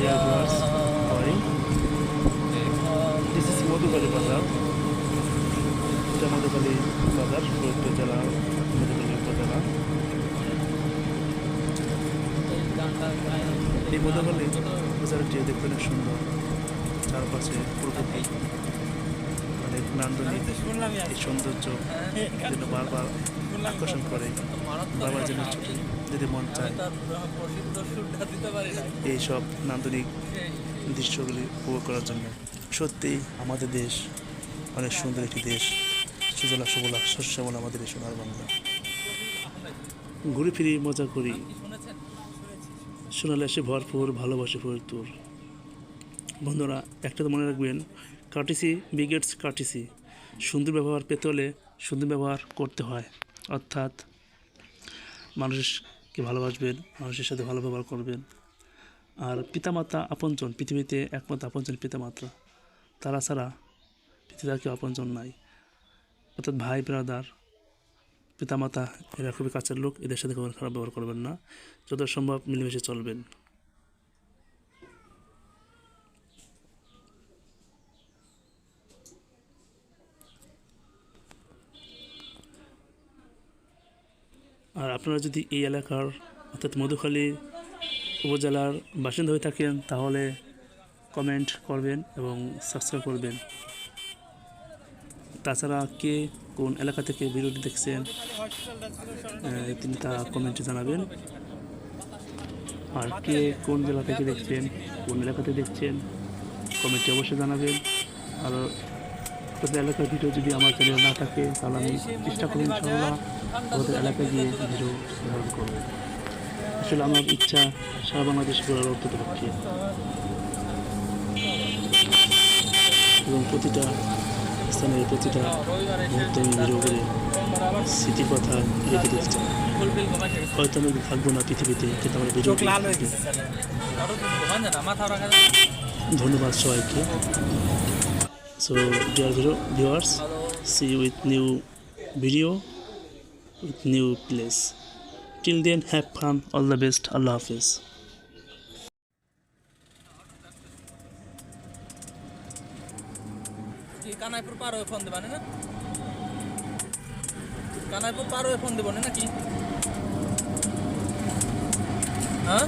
Viewers. How are you? This বাজার এটা মধুকালী বাজার ফরিদপুর জেলা মধুকালী উপজেলা এই মধুকালী বাজারটি দেখতে অনেক সুন্দর, চারপাশে প্রকৃতি, অনেক নান্দনিক সৌন্দর্য বারবার আকর্ষণ করে বারবার যেন ছুটে, যদি মন চায়। এইসব নান্দনিক দৃশ্যগুলি উপভোগ করার জন্য। সত্যি, আমাদের দেশ অনেক সুন্দর একটি দেশ। সুজলা সুবলা শস্যমলা আমাদের এই সোনার বাংলা। ঘুরে ফিরি মজা করি। সোনালে এসে ভরপুর, ভালোবাসে ভরপুর বন্ধুরা, একটা তো মনে রাখবেন কাটিসি বিগেটস কাটিসি সুন্দর ব্যবহার পেতে হলে সুন্দর ব্যবহার করতে হয়। অর্থাৎ মানুষকে ভালোবাসবেন, মানুষের সাথে ভালো ব্যবহার করবেন। আর পিতামাতা আপনজন, পৃথিবীতে একমাত্র আপনজন পিতামাতা তারা ছাড়া পৃথিবীতে কেউ আপনজন নাই। অর্থাৎ ভাই ব্রাদার পিতামাতা, এরা খুবই কাছের লোক, এদের সাথে খারাপ ব্যবহার করবেন না। যত সম্ভব মিলেমিশে চলবেন। আর আপনারা যদি এই এলাকার, অর্থাৎ মধুখালী উপজেলার বাসিন্দা হয়ে থাকেন, তাহলে কমেন্ট করবেন এবং সাবস্ক্রাইব করবেন। তাছাড়া কে কোন এলাকা থেকে ভিডিওটি দেখছেন তিনি তা কমেন্টে জানাবেন। আর কে কোন জেলা থেকে দেখছেন, কোন এলাকাতে দেখছেন কমেন্টে অবশ্যই জানাবেন। আর আপনাদের এলাকার ভিডিও যদি আমার চ্যানেল না থাকে তাহলে আমি চেষ্টা করি ইনশাআল্লাহ আমাদের এলাকায় গিয়ে ভিডিও ধারণ করব। আসলে আমার ইচ্ছা সারা বাংলাদেশ ঘোরার অন্তত পক্ষে এবং প্রতিটা স্থানের প্রতিটা মুহূর্তে আমি ভিডিও করে স্মৃতির কথা রেখে দিতে চাই। হয়তো আমি থাকব না পৃথিবীতে কিন্তু আমার ভিডিও ধন্যবাদ সবাইকে। So dear viewers see with new video with new place till then have fun all the best আল্লাহ হাফিজ কি, কানাইপুর পার হয়ে ফোন দেবা না কানাইপুর পার হয়ে ফোন দেবো না নাকি? হ্যাঁ?